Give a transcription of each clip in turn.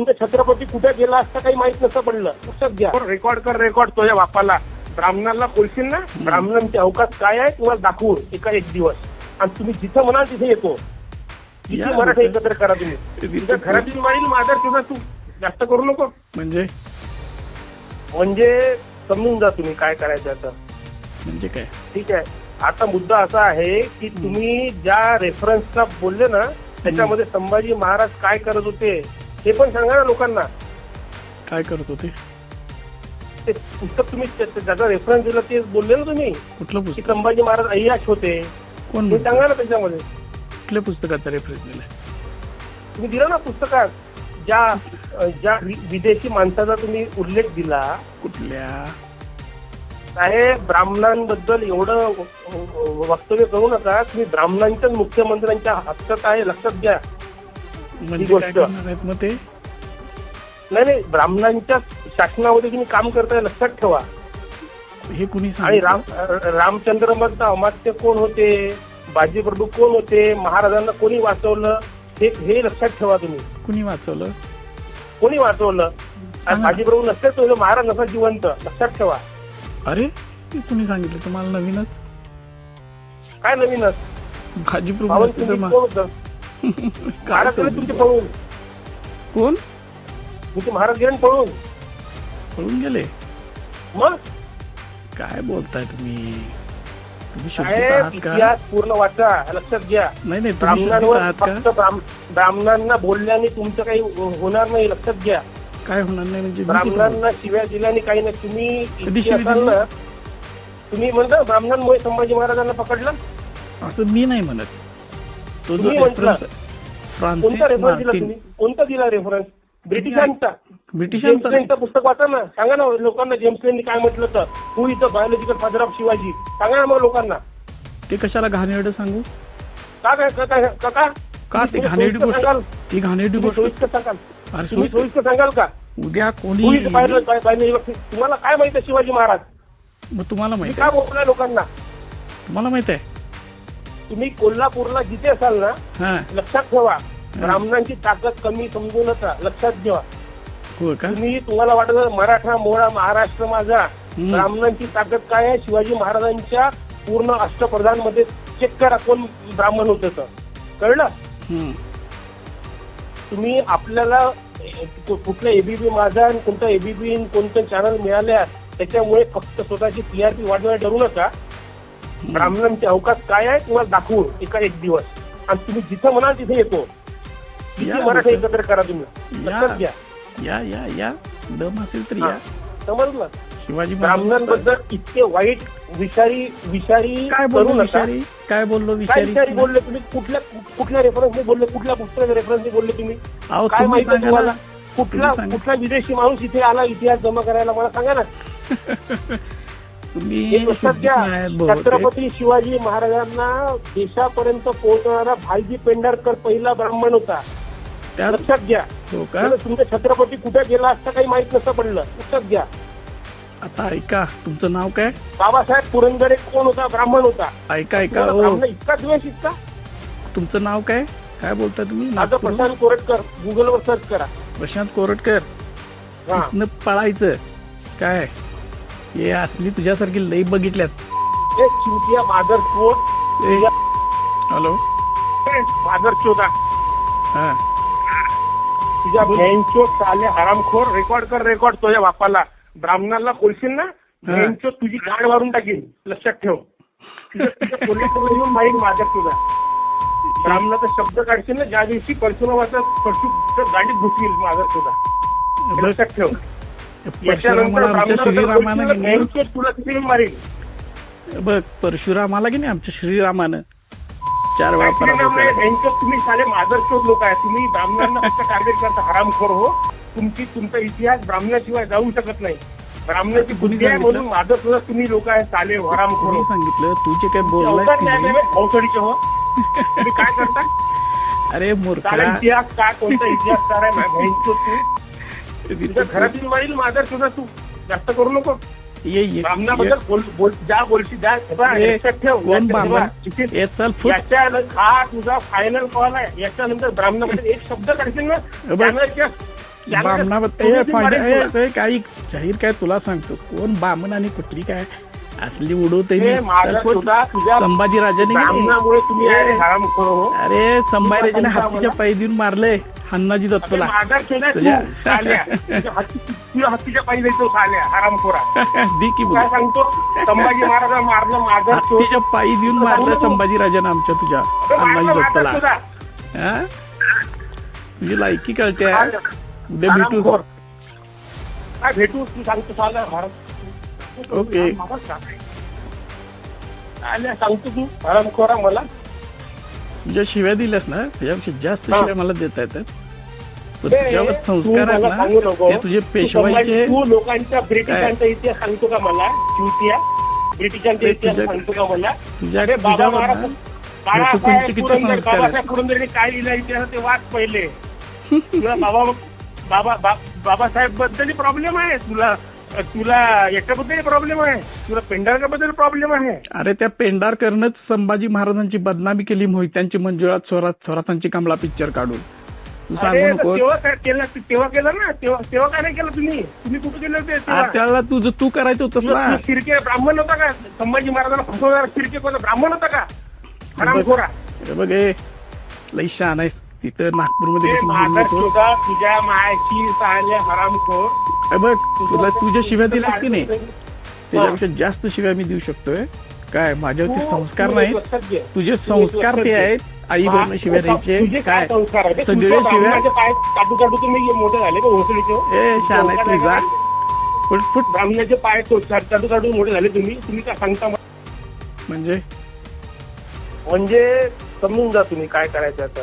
तुमचा छत्रपती कुठे गेला असता काही माहीत नसतं पडलं. लक्षात घ्या. रेकॉर्ड कर रेकॉर्ड तुझ्या बापाला. ब्राह्मणाला बोलशील ना? ब्राह्मणांचे अवकाश काय आहे तुम्हाला दाखवून एका एक दिवस. आणि तुम्ही जिथं म्हणाल तिथे येतो. या, मराठा. एकत्र करा तुम्ही. तुमच्या घरातील मारील माझा तुझा तू. जास्त करू नको. म्हणजे? म्हणजे समजून जा तुम्ही काय करायचं आता. म्हणजे काय? ठीक आहे. आता मुद्दा असा आहे की तुम्ही ज्या रेफरन्सचा बोलले ना त्याच्यामध्ये संभाजी महाराज काय करत होते? हे पण सांगा ना लोकांना. काय करत होते ते पुस्तक तुम्ही त्या- त्या- ज्याचा रेफरन्स दिला ते बोलले ना तुम्ही. कुठलं की पुस्तक संभाजी महाराज अय्याश होते. कोण हे? सांगा ना त्याच्यामध्ये. कुठल्या पुस्तकाचा रेफरन्स दिलाय? तुम्ही दिला ना पुस्तकात. ज्या ज्या वि- विदेशी माणसाचा तुम्ही उल्लेख दिला. कुठल्या? साहेब ब्राह्मणांबद्दल एवढं व- वक्तव्य करू नका. तुम्ही ब्राह्मणांच्याच मुख्यमंत्र्यांच्या हक्कात आहे लक्षात घ्या. म्हणजे गोष्ट. काय करणार आहेत मग ते? नाही नाही ब्राह्मणांच्या शासनामध्ये तुम्ही काम करताय लक्षात ठेवा. हे कुणी आणि सांगितलं? राम रामचंद्र मधलं अमात्य कोण होते? बाजीप्रभू कोण होते? महाराजांना कोणी वाचवलं? हे हे लक्षात ठेवा तुम्ही. कुणी वाचवलं? कोणी वाचवलं? आणि. बाजीप्रभू नसते तो महाराज नसा जिवंत. लक्षात ठेवा. अरे कुणी सांगितलं? तुम्हाला नवीनच? काय नवीनच? भाजी प्रभू भावन असते तर तुम्ही मा- कोण होतं? काय महाराज गेले? तुमचे पळून कोण? तुमचे महाराज गेले ना पळून पळून गेले? मग? काय बोलताय तुम्ही? तुम्ही शुद्धीत साहेब आहात का? इतिहास पूर्ण वाचा लक्षात घ्या. नाही नाही तुम्ही ब्राह्मणांवर आहात का? फक्त ब्राह्म- ब्राह्मणांना बोलल्याने तुमचं काही होणार नाही लक्षात घ्या. काय होणार नाही म्हणजे मी ब्राह्मणांना शिव्या दिल्याने काही नाही. तुम्ही कधी इतके शिवी असाल दिली? ना तुम्ही म्हणता ब्राह्मणांमुळे संभाजी महाराजांना पकडलं? असं मी नाही म्हणत. तो जो तुम्ही म्हटलं. रेफरन्स फ्रान्सिस कोणता रेफरन्स दिला मार्टिन. तुम्ही? कोणता दिला रेफरन्स ब्रिटिशांचा. जेम्स ब्रिटिशांचा लेनचं पुस्तक वाचा ना. सांगा ना लोकांना जेम्स लेननी काय म्हटलं तर who is the biological father of Shivaji? सांगा ना मग लोकांना. ते कशाला घाणेरडं सांगू? का काय का काय का का? का ते तुम्ही घाणेरडी सोयीस्कर गोष्ट सांगाल. ती घाणेरडी तुम्ही गोष्ट सोयीस्कर सांगाल. अरे तुम्ही सोयीस्कर- सोयीस्कर सांगाल का? उद्या हु इज कोणी बायोलॉजिकल तुम्हाला काय माहिती शिवाजी महाराज? मग तुम्हाला तुम्ही माहीत काय आहे. बोलताय लोकांना? तुम्हाला माहीत आहे? तुम्ही कोल्हापूरला जिथे असाल ना लक्षात ठेवा. ब्राह्मणांची ताकद कमी समजू नका. लक्षात का? तुम्ही तुम्हाला वाटत मराठा मोळा महाराष्ट्र माझा. ब्राह्मणांची ताकद काय आहे? शिवाजी महाराजांच्या पूर्ण अष्टप्रधानमध्ये चेक करा कोण ब्राह्मण होते तर. कळलं. तुम्ही आपल्याला कुठलं एबीपी माझा आणि कोणतं एबीपी कोणतं चॅनल मिळाल्या त्याच्यामुळे फक्त स्वतःची टीआरपी वाढवायला डरू नका. ब्राह्मणांचे अवकाश काय आहे तुम्हाला दाखवून एका एक दिवस. आणि तुम्ही जिथं म्हणाल तिथे येतो. या, मराठा. एकत्र करा तुम्ही. लक्षात घ्या. या या या. दम असेल तर. या. समजलं? शिवाजी ब्राह्मणांबद्दल इतके वाईट विषारी विषारी काय नका. विषारी? काय बोललो विषारी? बोलले तुम्ही? कुठल्या कुठल्या रेफरन्सने बोलले? कुठल्या पुस्तकाच्या रेफरन्सने बोलले तुम्ही? काय माहिती तुम्हाला. कुठला. कुठला विदेशी माणूस इथे आला इतिहास जमा करायला मला सांगा ना. तुम्ही. छत्रपती शिवाजी महाराजांना देशापर्यंत पोहोचणारा भाईजी पेंढारकर पहिला ब्राह्मण होता. त्यात लक्षात घ्या. हो तुमचा छत्रपती कुठे गेला असता काही माहीत नसतं पडलं. लक्षात घ्या. आता ऐका तुमचं नाव काय? बाबासाहेब पुरंदरे कोण होता? ब्राह्मण होता. ऐका ऐका हो. इतका द्वेष इतका? तुमचं नाव काय? काय बोलता तुम्ही? माझं प्रशांत कोरटकर. गुगलवर सर्च करा. प्रशांत कोरटकर. हा. पळायचं. काय? हे असली तुझ्यासारखी लई बघितल्यात. चिवटिया मादर चोट ए, हॅलो. मादर चोदा हा. तुझ्या बँचो चाले हरामखोर. रेकॉर्ड कर रेकॉर्ड तुझ्या बापाला. ब्राह्मणाला बोलशील ना? बँचो तुझी गाड मारून टाकीन. लक्षात ठेव. तुझ्या- तुझ्या कोल्हापूरला येऊन माहीत मादर तुझा ब्राह्मणाचा शब्द काढशील ना? ज्या दिवशी परशुरामाचा परशु गाडीत घुसतील मादर तुझा लक्षात ठेव. मारेल. बघ परशुरामाला की नाही आमच्या श्रीरामानं? चार वेळा तुम्ही सारे मादरचोद लोक आहे. तुम्ही ब्राह्मणांना फक्त टार्गेट करता. हरामखोर हो. तुमची तुमचा इतिहास ब्राह्मणाशिवाय जाऊ शकत नाही. ब्राह्मणाची बुद्धी आहे म्हणून मादरचोद तुम्ही लोक आहे साले हरामखोर हो. सांगितलं? तू जे काय नाही अवतडीचे हो. तुम्ही काय करता? अरे साला मूर्खा इतिहास काय कोणता इतिहासकार आहे? तू? तुझ्या घरातील मारील मादरचोद तू जास्त करू नको. ये ये. ब्राह्मणाबद्दल बोल बोल ज्या बोलशी ज्या ए, लक्षात ठेव. याच्या हा तुझा फायनल कॉल आहे. याच्यानंतर ब्राह्मणामध्ये एक शब्द काढशील ना? काही जाहीर काय तुला सांगतो. कोण बामण आणि कुठली काय? असली उडवते ए, माझा सुद्धा तुझ्या संभाजी राजाने ब्राह्मणामुळे तुम्ही आहे हरामखोर हो. अरे संभाजी राजाने तुझा हत्तीच्या पायी देऊन मारले हन्नाजी दत्तला. हत्तीच्या पायी जायचो साल्या हरामखोरा दी की काय सांगतो? संभाजी महाराज मारलं माझा हत्तीच्या पायी देऊन मारलं संभाजी राजाने आमच्या तुझ्या हन्नाजी दत्तला. हा? तुझी लायकी कळते? उद्या भेटू. भेटू? तू सांगतो साला भारत ओके. आल्या सांगतो तू हरामखोरा मला. तुझ्या शिव्या दिल्यास ना त्याच्यापेक्षा जास्त. शिव्या मला देता येतात. तुझ्यावर संस्कार आहेत ना ते तुझे पेशवाईचे तू लोकांच्या ब्रिटिशांचा इतिहास सांगतो का मला? ब्रिटिशांचा इतिहास सांगतो का मला? बाबा महाराज बाळासाहेब पुरंदर. बाबासाहेब पुरंदरेने काय लिहिलं इतिहास ते वाच पहिले. तुला बाबा बाबा बाबासाहेबबद्दल प्रॉब्लेम आहे तुला. तुला याच्याबद्दल प्रॉब्लेम आहे. तुला पेंढारकरबद्दल प्रॉब्लेम आहे. अरे त्या पेंढारकरनंच संभाजी महाराजांची बदनामी केली मोहित्यांची मंजुळात स्वरात स्वरातांची कमला पिक्चर काढून. तेव्हा काय केलं? तेव्हा केलं ना? तेव्हा तेव्हा काय नाही केलं तुम्ही? तुम्ही कुठे केलं ते तेव्हा? त्याला तुझं तू करायचं होतं शिर्के ब्राह्मण होता का? संभाजी महाराजांना फसवणारा शिर्के कोणता ब्राह्मण होता का? बघ लई शहाण आहेस. तिथं नागपूरमध्ये होतो. तुझ्या मायाची साले हरामखोर. अरे बघ तुला तुझ्या शिव्या दिल्यास की नाही? त्याच्यापेक्षा जास्त शिव्या मी देऊ शकतोय. काय माझ्यावरती तू- संस्कार नाही. तुझे संस्कार ते. आहेत. आई बहिण शिव्या द्यायचे. काय सगळे शिव्या? ब्राह्मणाचे पाय काटू काटू तुम्ही मोठे झाले का? हो? ए शान आहे तुझा? Foot foot. ब्राह्मणाचे पाय तो काटू काटू मोठे झाले तुम्ही तुम्ही काय सांगता मला? म्हणजे? म्हणजे समजून जा तुम्ही काय करायचं आता.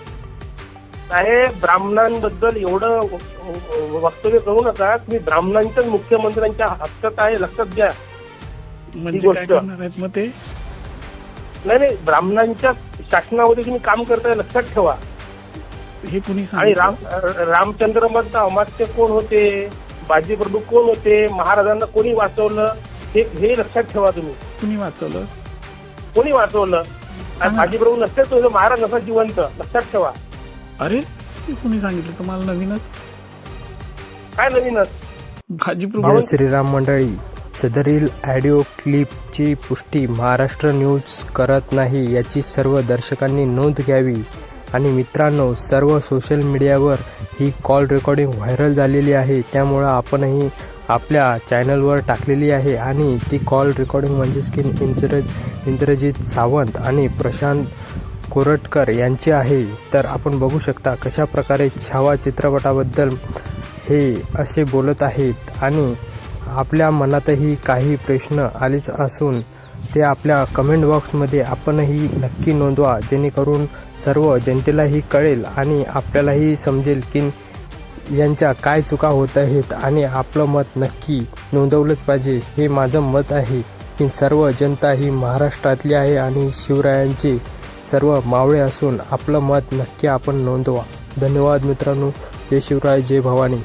साहेब ब्राह्मणांबद्दल एवढं वक्तव्य करू नका. तुम्ही ब्राह्मणांच्याच मुख्यमंत्र्यांच्या हक्कात आहे लक्षात घ्या. म्हणजे काय गोष्ट. करणार आहेत मग ते? नाही नाही ब्राह्मणांच्या शासनामध्ये तुम्ही काम करताय लक्षात ठेवा. हे कुणी आणि सांगितलं? राम रामचंद्र मधलं अमात्य कोण होते? बाजीप्रभू कोण होते? महाराजांना कोणी वाचवलं? हे हे लक्षात ठेवा तुम्ही. कुणी वाचवलं? कोणी वाचवलं? सांगा. बाजीप्रभू नसते तो महाराज नसा जिवंत. लक्षात ठेवा. अरे कुणी सांगितलं? तुम्हाला नवीनच. काय नवीनच? भाजी जय श्रीराम मंडळी सदरील ऑडिओ क्लिपची पुष्टी महाराष्ट्र न्यूज करत नाही याची सर्व दर्शकांनी नोंद घ्यावी. आणि मित्रांनो सर्व सोशल मीडियावर ही कॉल रेकॉर्डिंग व्हायरल झालेली आहे. त्यामुळं आपणही आपल्या चॅनलवर टाकलेली आहे. आणि ती कॉल रेकॉर्डिंग म्हणजेच की इंद्रज इंद्रजित सावंत आणि प्रशांत कोरटकर यांची आहे. तर आपण बघू शकता कशा प्रकारे छावा चित्रपटाबद्दल हे असे बोलत आहेत. आणि आपल्या मनातही काही प्रश्न आलेच असून ते आपल्या कमेंट बॉक्समध्ये आपणही नक्की नोंदवा जेणेकरून सर्व जनतेलाही कळेल आणि आपल्यालाही समजेल की यांच्या काय चुका होत आहेत आणि आपलं मत नक्की नोंदवलंच पाहिजे. हे माझं मत आहे की सर्व जनता ही महाराष्ट्रातली आहे आणि शिवरायांचे सर्व मावळे असून आपलं मत नक्की आपण नोंदवा. धन्यवाद मित्रांनो. जय शिवराय जय भवानी.